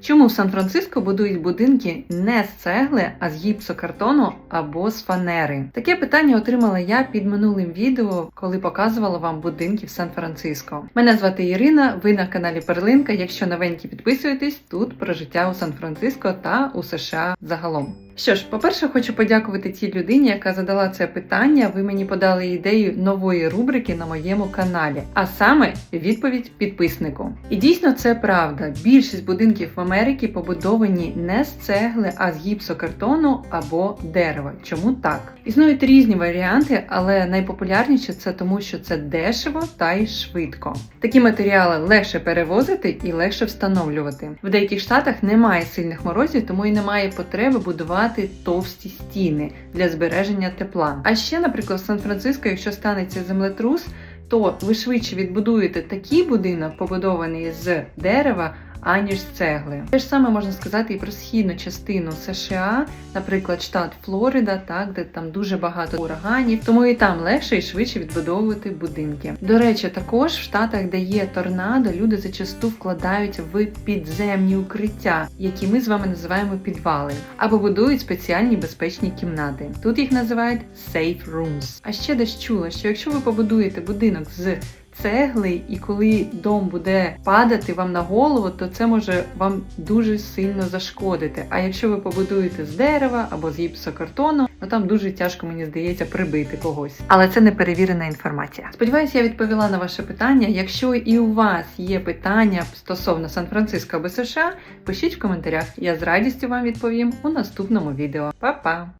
Чому в Сан-Франциско будують будинки не з цегли, а з гіпсокартону або з фанери? Таке питання отримала я під минулим відео, коли показувала вам будинки в Сан-Франциско. Мене звати Ірина. Ви на каналі Перлинка. Якщо новенькі підписуєтесь, тут про життя у Сан-Франциско та у США загалом. Що ж, по-перше, хочу подякувати тій людині, яка задала це питання. Ви мені подали ідею нової рубрики на моєму каналі, а саме відповідь підписнику. І дійсно це правда. Більшість будинків в Америці побудовані не з цегли, а з гіпсокартону або дерева. Чому так? Існують різні варіанти, але найпопулярніше це тому, що це дешево та й швидко. Такі матеріали легше перевозити і легше встановлювати. В деяких штатах немає сильних морозів, тому і немає потреби будувати товсті стіни для збереження тепла. А ще, наприклад, в Сан-Франциско, якщо станеться землетрус, то ви швидше відбудуєте такий будинок, побудований з дерева, аніж з цегли. Те ж саме можна сказати і про східну частину США, наприклад, штат Флорида, так де там дуже багато ураганів, тому і там легше і швидше відбудовувати будинки. До речі, також в штатах, де є торнадо, люди зачасту вкладають в підземні укриття, які ми з вами називаємо підвали, або будують спеціальні безпечні кімнати. Тут їх називають safe rooms. А ще десь чула, що якщо ви побудуєте будинок з цегли, і коли дом буде падати вам на голову, то це може вам дуже сильно зашкодити. А якщо ви побудуєте з дерева або з гіпсокартону, ну там дуже тяжко, мені здається, прибити когось. Але це не перевірена інформація. Сподіваюся, я відповіла на ваше питання. Якщо і у вас є питання стосовно Сан-Франциско або США, пишіть в коментарях. Я з радістю вам відповім у наступному відео. Па-па!